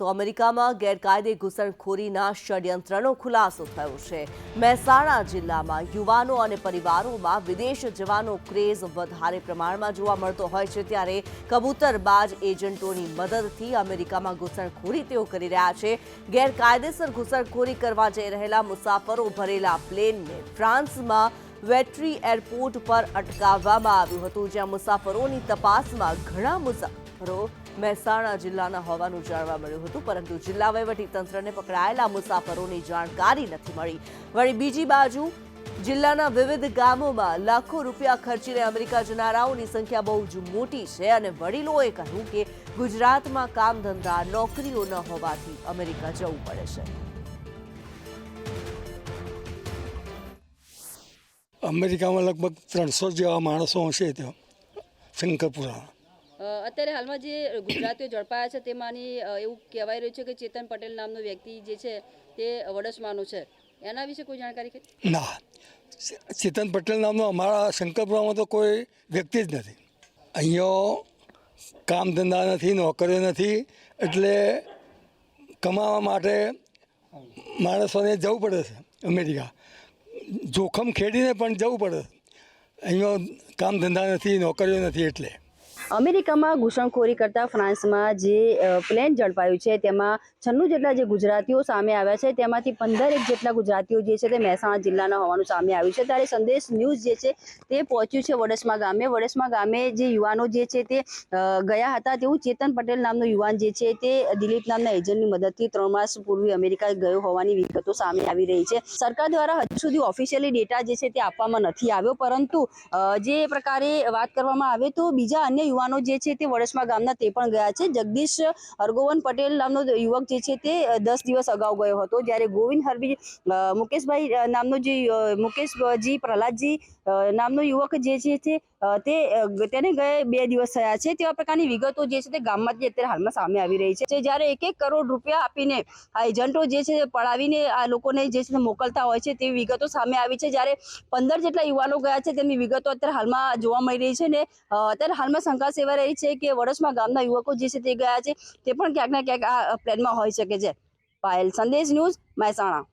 તો અમેરિકામાં ગેરકાયદે ઘૂસણખોરીના ષડયંત્રનો ખુલાસો થયો છે. મહેસાણા જિલ્લામાં યુવાનો અને પરિવારોમાં વિદેશ જવાનો ક્રેઝ વધારે પ્રમાણમાં જોવા મળતો હોય છે ત્યારે કબૂતરબાજ એજન્ટોની મદદથી અમેરિકામાં ઘૂસણખોરી તેઓ કરી રહ્યા છે. ગેરકાયદેસર ઘૂસણખોરી કરવા જઈ રહેલા મુસાફરો ભરેલા પ્લેનને ફ્રાન્સમાં વેટરી એરપોર્ટ પર અટકાવવામાં આવ્યું હતું, જ્યાં મુસાફરોની તપાસમાં ઘણા મુસાફરો મહેસાણા જિલ્લાના હોવાનું જાણવા મળ્યું હતું, પરંતુ જિલ્લા તંત્રને પકડાયેલા મુસાફરોની જાણકારી નથી મળી. વળી બીજી બાજુ, જિલ્લાના વિવિધ ગામોમાં લાખો રૂપિયા ખર્ચીને અમેરિકા જનારાઓની સંખ્યા બહુ જ મોટી છે અને વડીલોએ કહ્યું કે ગુજરાતમાં કામ ધંધા નોકરીઓ ન હોવાથી અમેરિકા જવું પડે છે. અમેરિકામાં લગભગ ત્રણસો જેવા માણસો હશે ત્યાં શંકરપુરા અત્યારે હાલમાં જે ગુજરાતીઓ ઝડપાયા છે, તેમાંની એવું કહેવાય રહ્યું છે કે ચેતન પટેલ નામનો વ્યક્તિ જે છે, તે વડસમાનો છે. એના વિશે કોઈ જાણકારી ના. ચેતન પટેલ નામનો અમારા શંકરપુરામાં તો કોઈ વ્યક્તિ જ નથી. અહીંયા કામ ધંધા નથી, નોકરીઓ નથી, એટલે કમાવા માટે માણસોને જવું પડે છે, અમેરિકા. જોખમ ખેડીને પણ જવું પડે અહીંયા કામ ધંધા નથી, નોકરીઓ નથી, એટલે. અમેરિકામાં ઘૂસણખોરી કરતા ફ્રાન્સમાં જે પ્લેન ઝડપાયું છે, તેમાં છન્નું જેટલા જે ગુજરાતીઓ સામે આવ્યા છે, તેમાંથી પંદર એક જેટલા ગુજરાતીઓ જે છે તે મહેસાણા જિલ્લાના હોવાનું સામે આવ્યું છે. ત્યારે સંદેશ ન્યૂઝ જે છે તે પહોંચ્યું છે વડસમા ગામે. વડસમા ગામે જે યુવાનો જે છે તે ગયા હતા તેવું ચેતન પટેલ નામનો યુવાન જે છે તે દિલીપ નામના એજન્ટની મદદથી ત્રણ માસ પૂર્વે અમેરિકા ગયો હોવાની વિગતો સામે આવી રહી છે. સરકાર દ્વારા હજુ સુધી ઓફિશિયલી ડેટા જે છે તે આપવામાં નથી આવ્યો, પરંતુ જે પ્રકારે વાત કરવામાં આવે તો બીજા અન્ય યુવાનો જે છે તે વડસમા ગામના તે પણ ગયા છે. જગદીશ હરગોવન પટેલ નામનો યુવક જે છે તે દસ દિવસ અગાઉ ગયો હતો જ્યારે ગોવિંદ હરબી મુકેશભાઈ નામનો જે મુકેશજી પ્રહલાદજી નામનો યુવક જે છે તે તે તેને ગયા બે દિવસ થયા છે. તેવા પ્રકારની વિગતો જે છે તે ગામમાંથી અત્યારે હાલમાં સામે આવી રહી છે. જ્યારે એક એક કરોડ રૂપિયા આપીને આ એજન્ટો જે છે પડાવીને આ લોકોને જે છે મોકલતા હોય છે તેવી વિગતો સામે આવી છે. જ્યારે પંદર જેટલા યુવાનો ગયા છે, તેમની વિગતો અત્યારે હાલમાં જોવા મળી રહી છે ને અત્યારે હાલમાં શંકા સેવાઈ રહી છે કે વડસમાં ગામના યુવકો જે છે તે ગયા છે તે પણ ક્યાંક ને ક્યાંક આ પ્લેનમાં હોઈ શકે છે. પાયલ, સંદેશ ન્યૂઝ મહેસાણા.